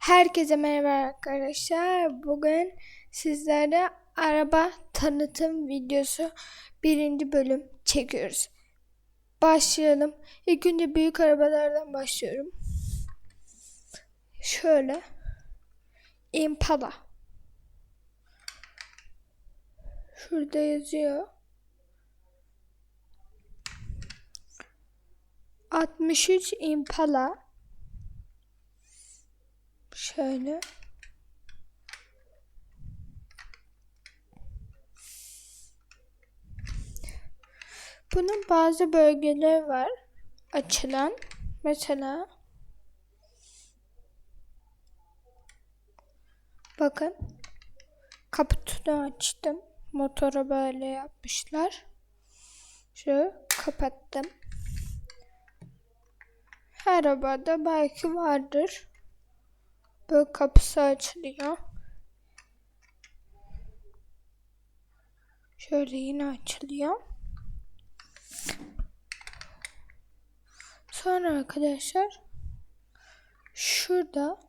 Herkese merhaba arkadaşlar. Bugün sizlere araba tanıtım videosu birinci bölüm çekiyoruz. Başlayalım. İlk önce büyük arabalardan başlıyorum. Şöyle. Impala. Şurada yazıyor. 63 Impala. Şöyle. Bunun bazı bölgeleri var. Açılan. Mesela bakın kaputunu açtım. Motoru böyle yapmışlar. Şu kapattım. Her arabada belki vardır. Böyle kapısı açılıyor. Şöyle yine açılıyor. Sonra arkadaşlar şurada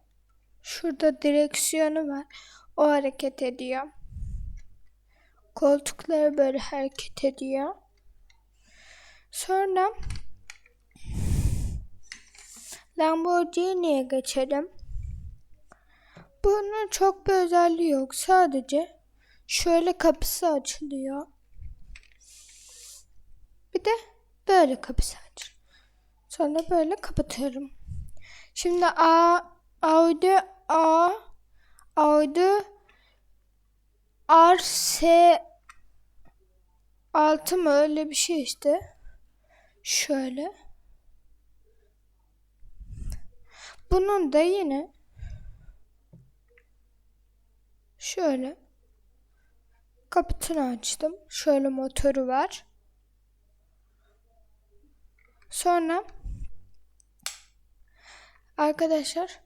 şurada direksiyonu var. O hareket ediyor. Koltukları böyle hareket ediyor. Sonra Lamborghini'ye geçelim. Bunun çok bir özelliği yok. Sadece şöyle kapısı açılıyor. Bir de böyle kapısı aç. Sonra böyle kapatıyorum. Şimdi A Audi A Audi RS 6 mı öyle bir şey işte. Şöyle. Bunun da yine Şöyle. Kaputunu açtım. Şöyle motoru var. Sonra arkadaşlar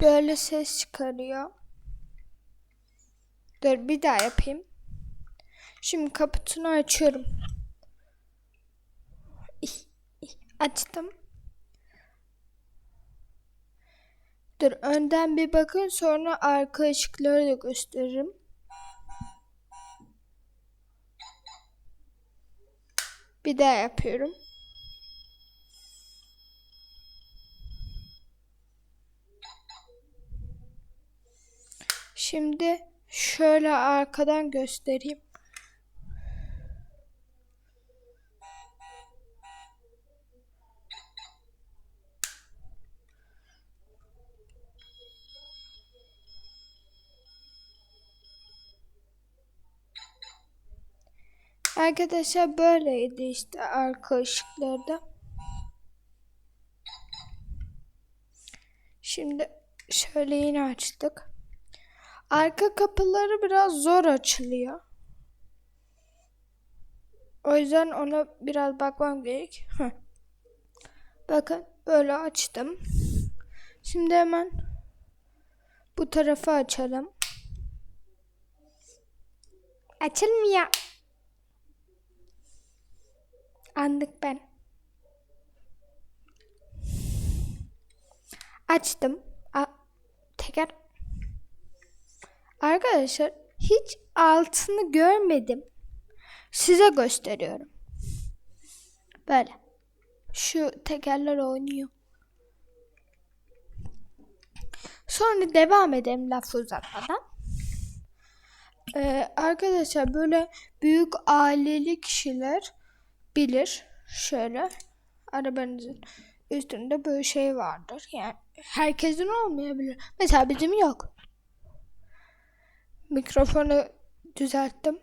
böyle ses çıkarıyor. Dur bir daha yapayım. Şimdi kaputunu açıyorum. Açtım. Dur önden bir bakın sonra arka ışıkları da gösteririm. Bir daha yapıyorum. Şimdi şöyle arkadan göstereyim. Arkadaşlar böyleydi işte arka ışıklarda. Şimdi şöyle yine açtık. Arka kapıları biraz zor açılıyor. O yüzden ona biraz bakmam gerek. Heh. Bakın böyle açtım. Şimdi hemen bu tarafı açalım. Açılmıyor. Anlık ben. Açtım. A teker. Arkadaşlar hiç altını görmedim. Size gösteriyorum. Böyle. Şu tekerler oynuyor. Sonra devam edelim lafı uzatmadan. Ee, arkadaşlar böyle büyük aileli kişiler bilir. Şöyle arabanızın üstünde böyle şey vardır. Yani herkesin olmayabilir. Mesela bizim yok. Mikrofonu düzelttim.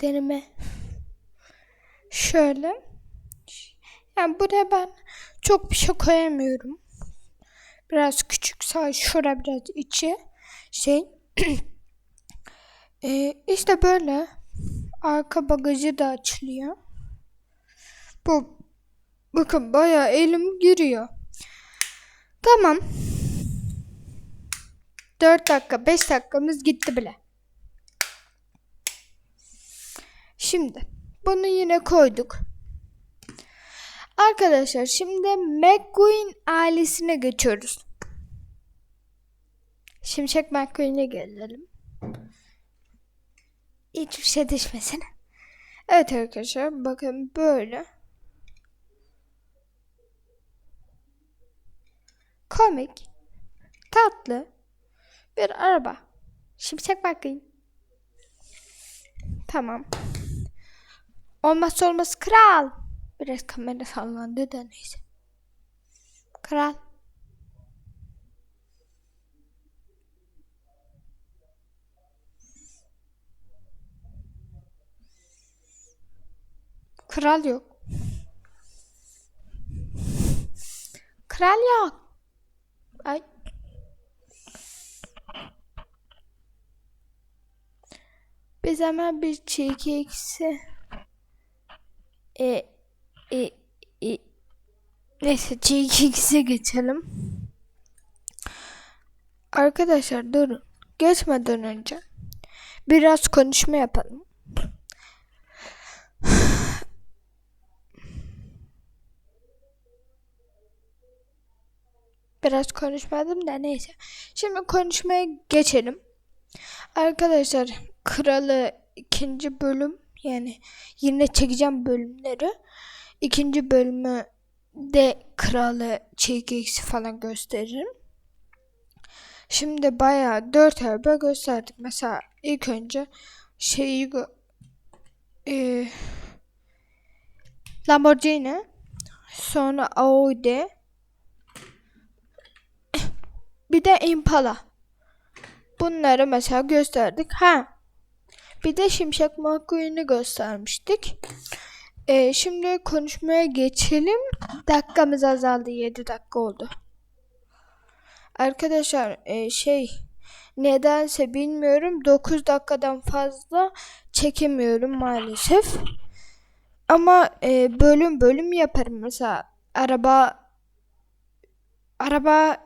Deneme. Şöyle. Yani buraya ben çok bir şey koyamıyorum. Biraz küçük say şura biraz içi şey. ee, işte böyle arka bagajı da açılıyor. Bu bakın bayağı elim giriyor. Tamam. 4 dakika 5 dakikamız gitti bile. Şimdi bunu yine koyduk. Arkadaşlar şimdi McQueen ailesine geçiyoruz. Şimşek McQueen'e gelelim. Hiçbir şey düşmesin. Evet arkadaşlar bakın böyle. Komik, tatlı bir araba. Şimşek McQueen. Tamam. Olmazsa olmaz kral. Biraz kamera sallandı da neyse. Kral. Kral yok. Kral yok. Ay. Biz hemen bir çiğ eksi e, e, e, neyse G2'ye geçelim. Arkadaşlar durun. Geçmeden önce biraz konuşma yapalım. Biraz konuşmadım da neyse. Şimdi konuşmaya geçelim. Arkadaşlar Kralı ikinci bölüm yani yine çekeceğim bölümleri. İkinci bölümü de kralı çekiksi falan gösteririm. Şimdi bayağı dört araba gösterdik. Mesela ilk önce şeyi e, Lamborghini sonra Audi bir de Impala. Bunları mesela gösterdik. Ha bir de Şimşek McQueen'i göstermiştik. Ee, şimdi konuşmaya geçelim. Dakikamız azaldı. 7 dakika oldu. Arkadaşlar e, şey nedense bilmiyorum 9 dakikadan fazla çekemiyorum maalesef. Ama e, bölüm bölüm yaparım mesela araba araba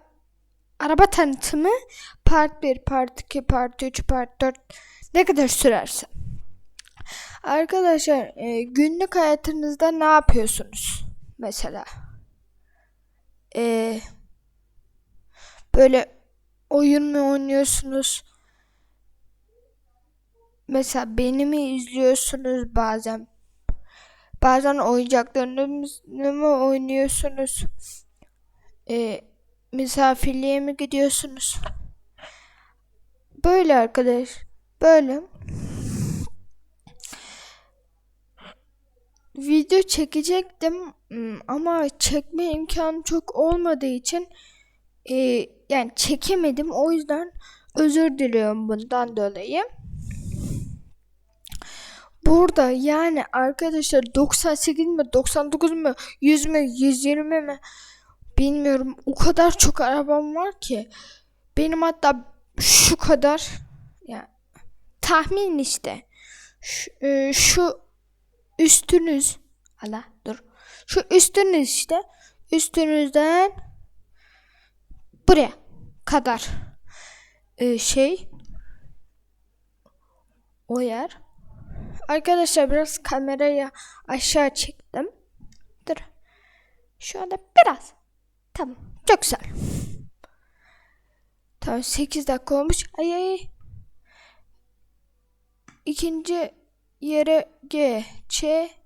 araba tanıtımı part 1, part 2, part 3, part 4 ne kadar sürerse. Arkadaşlar e, günlük hayatınızda ne yapıyorsunuz? Mesela e, böyle oyun mu oynuyorsunuz? Mesela beni mi izliyorsunuz bazen? Bazen oyuncaklarınızı mı oynuyorsunuz? E, misafirliğe mi gidiyorsunuz? Böyle arkadaş. Böyle. Video çekecektim ama çekme imkanı çok olmadığı için e, yani çekemedim. O yüzden özür diliyorum bundan dolayı. Burada yani arkadaşlar 98 mi 99 mu 100 mü 120 mi bilmiyorum. O kadar çok arabam var ki. Benim hatta şu kadar yani tahmin işte. Şu, e, şu üstünüz hala dur. Şu üstünüz işte. Üstünüzden buraya kadar e, şey o yer. Arkadaşlar biraz kamerayı aşağı çektim. Dur. Şu anda biraz tamam çok güzel. Tamam 8 dakika olmuş. Ay ay ikinci yere geçelim.